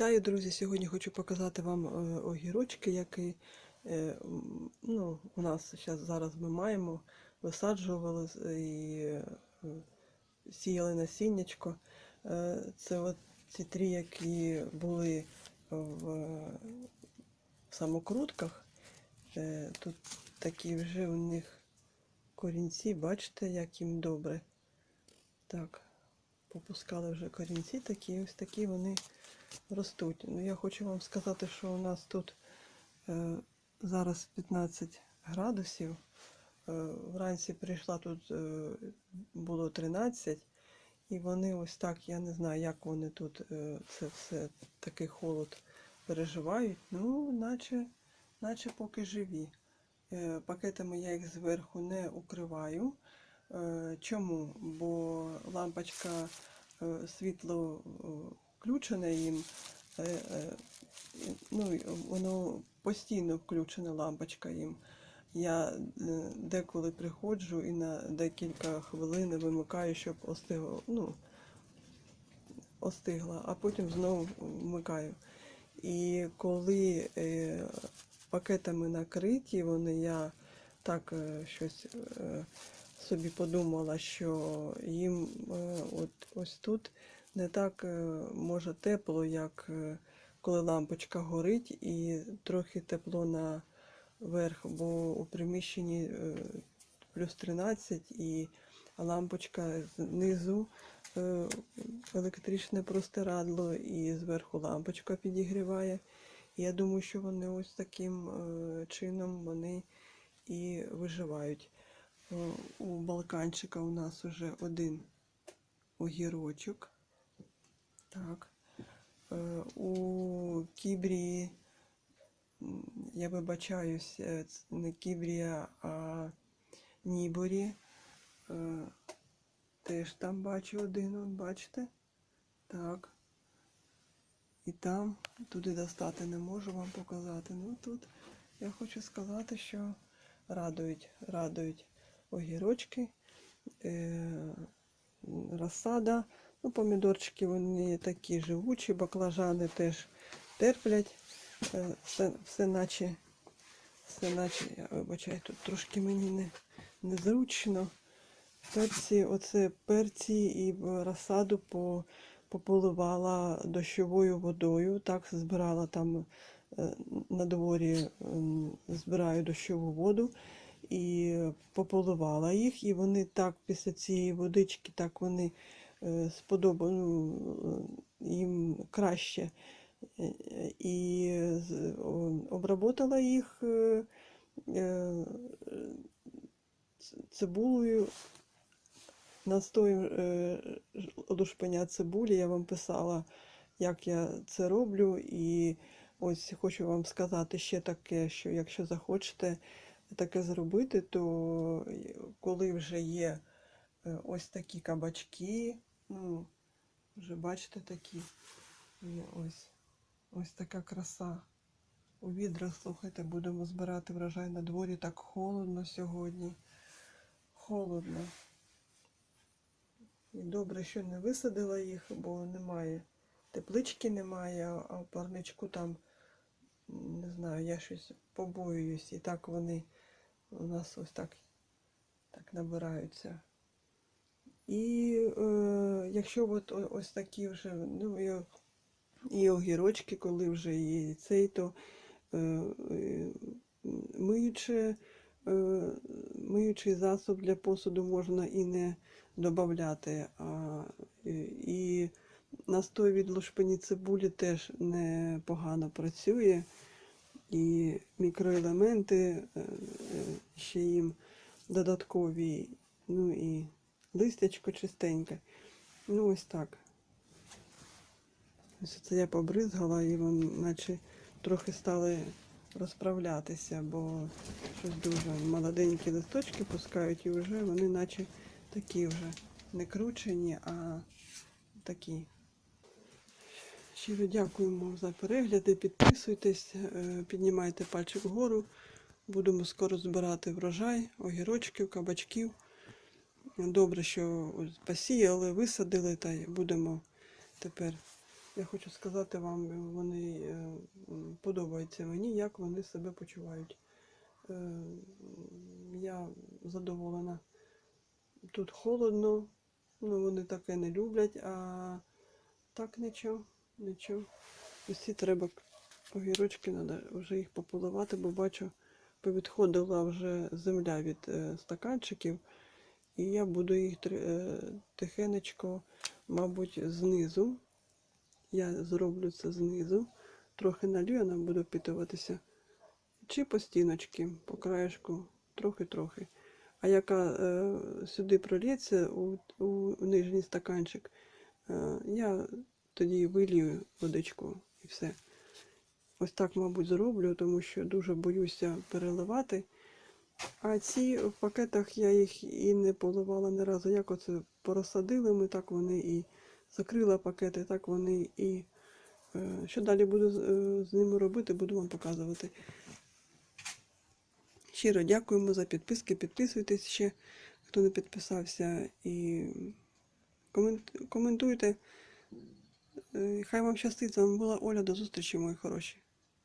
Вітаю, друзі! Сьогодні хочу показати вам е, огірочки, які е, ну, у нас зараз, ми маємо, висаджували і е, сіяли насіннячко. Це от ці три, які були в, самокрутках. Тут такі вже у них корінці, бачите, як їм добре. Так, попускали вже корінці такі, ось такі вони ростуть. Ну, я хочу вам сказати, що у нас тут е, зараз 15 градусів. Е, вранці прийшла тут е, було 13, і вони ось так, я не знаю, як вони тут е, це все такий холод переживають. Ну, наче, наче поки живі. Е, пакетами я їх зверху не укриваю. Е, чому? Бо лампочка е, світло е, включене їм. Е, е, ну, воно постійно включена лампочка їм. Я е, деколи приходжу і на декілька хвилин вимикаю, щоб остигло, ну, остигла, а потім знову вмикаю. І коли е, пакетами накриті, вони я так е, щось е, собі подумала, що їм е, от ось тут не так е, може тепло, як е, коли лампочка горить, і трохи тепло наверх, бо у приміщенні е, плюс 13 і лампочка знизу електричне простирадло і зверху лампочка підігріває. Я думаю, що вони ось таким чином вони і виживають. У балканчика у нас вже один огірочок. Так. Е, У кібрії, я вибачаюсь, е, не кібрія, а ніборі. Е, Теж там бачу один, от бачите? Так. І там, туди достати не можу вам показати. Ну тут я хочу сказати, що радують, радують огірочки, е, розсада. Ну, помідорчики вони такі живучі, баклажани теж терплять. Е, Все, все наче, все наче, я вибачаю, тут трошки мені не, незручно. Перці, оце перці і розсаду по, пополивала дощовою водою. Так збирала там е, на дворі ем, збираю дощову воду і пополивала їх. І вони так після цієї водички, так вони е, ну, їм краще. Е, І обработала їх е, е, цибулею настоєм е, лушпеня цибулі. Я вам писала, як я це роблю. І ось хочу вам сказати ще таке, що якщо захочете таке зробити, то коли вже є е, ось такі кабачки, ну, вже бачите такі, є ось, ось така краса. У відрах, слухайте, будемо збирати врожай на дворі. Так холодно сьогодні. Холодно. І добре, що не висадила їх, бо немає. Теплички немає, а в парничку там, не знаю, я щось побоююсь. І так вони у нас ось так, так набираються. І е, якщо от ось такі вже, ну і, і огірочки, коли вже є цей, то е, е, миюче, е, миючий засоб для посуду можна і не додати. А, і, і настой від лушпені цибулі теж непогано працює. І мікроелементи е, е, ще їм додаткові. Ну і листячко чистеньке. Ну ось так. Ось це я побризгала і вони наче трохи стали розправлятися, бо щось дуже молоденькі листочки пускають і вже вони наче такі вже не кручені, а такі. Щиро дякуємо за перегляди. Підписуйтесь, е, піднімайте пальчик вгору. Будемо скоро збирати врожай, огірочків, кабачків. Добре, що посіяли, висадили, та й будемо тепер Я хочу сказати вам, вони е, подобаються мені, як вони себе почувають. Е, Я задоволена. Тут холодно, ну вони таке не люблять, а так нічого, нічого. Усі треба огірочки, треба вже їх пополивати, бо бачу, повідходила вже земля від е, стаканчиків, і я буду їх е, тихенечко, мабуть, знизу. Я зроблю це знизу, трохи налью, вона буде впитуватися. Чи по стіночки, по краєшку, трохи-трохи. А яка е, сюди пролється у, у нижній стаканчик, е, я тоді вилію водичку і все. Ось так, мабуть, зроблю, тому що дуже боюся переливати. А ці в пакетах я їх і не поливала ні разу. Як оце порозсадили ми, так вони і закрила пакети, так вони і. е, Що далі буду з- е, ними робити, буду вам показувати. Щиро дякуємо за підписки. Підписуйтесь ще, хто не підписався. І коментуйте. Е, Хай вам щастить. З вами була Оля. До зустрічі, мої хороші.